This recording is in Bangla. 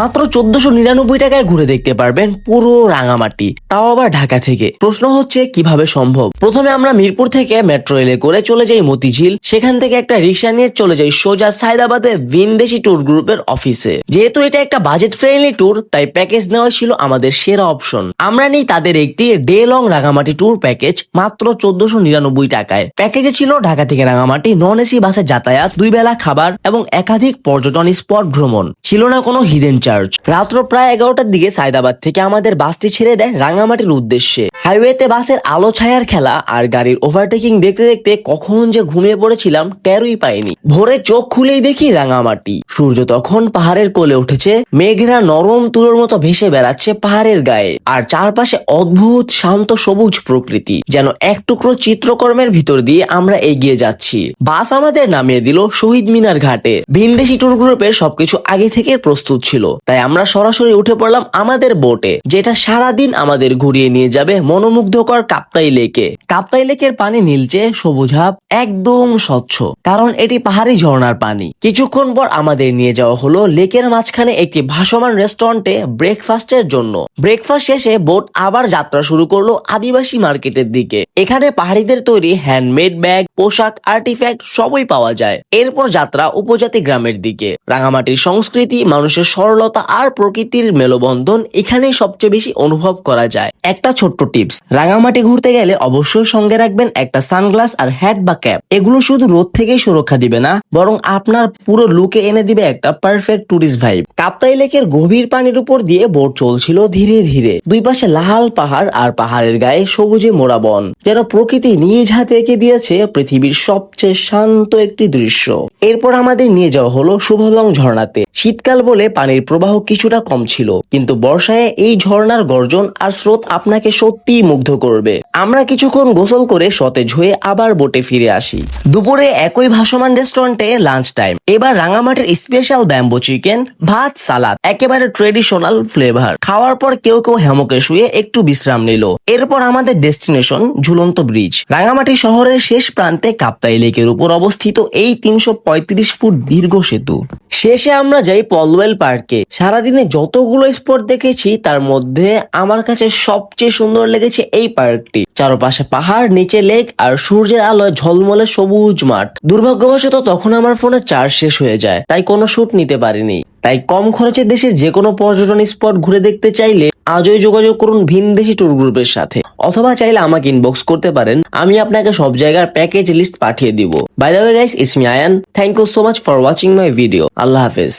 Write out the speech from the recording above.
মাত্র চোদ্দশো নিরানব্বই টাকায় ঘুরে দেখতে পারবেন পুরো রাঙামাটি, তাও আবার ঢাকা থেকে। প্রশ্ন হচ্ছে, কীভাবে সম্ভব? প্রথমে আমরা মিরপুর থেকে মেট্রো রেলে করে চলে যাই মতিঝিল। সেখান থেকে একটা রিক্সা নিয়ে চলে যাই সোজা সাইদাবাদে ভিনদেশি ট্যুর গ্রুপের অফিসে। যেহেতু এটা একটা বাজেট ফ্রেন্ডলি ট্যুর, তাই প্যাকেজ নেওয়া ছিল আমাদের সেরা অপশন আমরা নিই তাদের একটি day long Rangamati tour package মাত্র চোদ্দশো নিরানব্বই টাকায়। প্যাকেজে ছিল ঢাকা থেকে রাঙামাটি নন এসি বাসে যাতায়াত, দুই বেলা খাবার এবং একাধিক পর্যটন স্পট ভ্রমণ। ছিল না কোনো হিডেন চার্জ রাত্র প্রায় এগারোটার দিকে সায়দাবাদ থেকে আমাদের বাসটি ছেড়ে দেয় রাঙামাটির উদ্দেশ্যে। হাইওয়েতে বাসের আলো ছায়ার খেলা আর গাড়ির ওভারটেকিং দেখতে দেখতে কখন যে ঘুমিয়ে পড়েছিলাম টেরই পাইনি। ভোরে চোখ খুলেই দেখি রাঙামাটি। সূর্য তখন পাহাড়ের কোলে উঠেছে, মেঘেরা নরম তুলোর মতো ভেসে বেড়াচ্ছে পাহাড়ের গায়ে। আর চারপাশে অদ্ভুত শান্ত সবুজ প্রকৃতি, যেন এক টুকরো চিত্রকর্মের ভিতর দিয়ে আমরা এগিয়ে যাচ্ছি। বাস আমাদের নামিয়ে দিল শহীদ মিনার ঘাটে। ভিনদেশি ট্যুর গ্রুপের সবকিছু আগে থেকে প্রস্তুত ছিল। তাই আমরা সরাসরি উঠে পড়লাম আমাদের বোটে, যেটা সারাদিন আমাদের ঘুরিয়ে নিয়ে যাবে মনোমুগ্ধকর কাপ্তাই লেকে। কাপ্তাই লেকের পানি নীলচে সবুজাভ একদম স্বচ্ছ, কারণ এটি পাহাড়ি ঝর্ণার পানি। কিছুক্ষণ পর আমাদের নিয়ে যাওয়া হলো লেকের মাঝখানে একটি ভাসমান রেস্টুরেন্টে ব্রেকফাস্টের জন্য। ব্রেকফাস্ট শেষে বোট আবার যাত্রা শুরু করল আদিবাসী মার্কেটের দিকে। এখানে পাহাড়িদের তৈরি হ্যান্ডমেড ব্যাগ পোশাক আর্টিফ্যাক্ট সবই পাওয়া যায়। এরপর যাত্রা উপজাতি গ্রামের দিকে। রাঙামাটির সংস্কৃতি, মানুষের সরলতা আর প্রকৃতির মেলবন্ধন এখানেই সবচেয়ে বেশি অনুভব করা যায়। একটা ছোট্ট টিপস, রাঙামাটি ঘুরতে গেলে অবশ্যই সঙ্গে রাখবেন একটা সানগ্লাস আর হ্যাট বা ক্যাপ এগুলো শুধু রোদ থেকেই সুরক্ষা দিবে না, বরং আপনার পুরো লুকে এনে দিবে একটা পারফেক্ট টুরিস্ট ভাইব কাপ্তাই লেকের গভীর পানির উপর দিয়ে বোট চলছিল ধীরে ধীরে। দুই পাশে লাল পাহাড় আর পাহাড়ের গায়ে সবুজে মোড়া বন, যেন প্রকৃতি নিজ হাতে এঁকে দিয়েছে পৃথিবীর সবচেয়ে শান্ত একটি দৃশ্য। এরপর আমাদের নিয়ে যাওয়া হলো শুভলং ঝর্ণাতে। শীতকাল বলে পানির প্রবাহ কিছুটা কম ছিল, কিন্তু বর্ষায় এই ঝর্ণার গর্জন আর স্রোত আপনাকে সত্যিই মুগ্ধ করবে। আমরা কিছুক্ষণ গোসল করে সতেজ হয়ে আবার বোটে ফিরে আসি। দুপুরে একই ভাসমান রেস্টুরেন্টে লাঞ্চ টাইম এবার রাঙামাটির স্পেশাল ব্যাম্বো চিকেন ভাত সালাদ একেবারে ট্রেডিশনাল ফ্লেভার খাওয়ার পর কেউ কেউ হেমকে শুয়ে একটু বিশ্রাম নিল। এরপর আমাদের ডেস্টিনেশন ঝুলন্ত ব্রিজ রাঙামাটি শহরের শেষ প্রান্তে কাপ্তাই লেকের উপর অবস্থিত এই তিনশো ফুট দীর্ঘ সেতু। শেষে আমরা যাই পলওয়েল পার্কে। সারাদিনে যতগুলো স্পট দেখেছি, তার মধ্যে আমার কাছে সবচেয়ে সুন্দর লেগেছে এই পার্কটি। চারপাশে পাহাড়, নিচে লেক আর সূর্যের আলোয় ঝলমলে সবুজ মাঠ। দুর্ভাগ্যবশত তখন আমার ফোনে চার্জ শেষ হয়ে যায়, তাই কোনো শুট নিতে পারিনি। তাই কম খরচে দেশের যে কোনো পর্যটন স্পট ঘুরে দেখতে চাইলে আজই যোগাযোগ করুন ভিন দেশি ট্যুর গ্রুপের সাথে। অথবা চাইলে আমাকে ইনবক্স করতে পারেন, আমি আপনাকে সব জায়গার প্যাকেজ লিস্ট পাঠিয়ে দিব। By the way guys it's me Ayan thank you so much for watching my video আল্লাহ হাফেজ।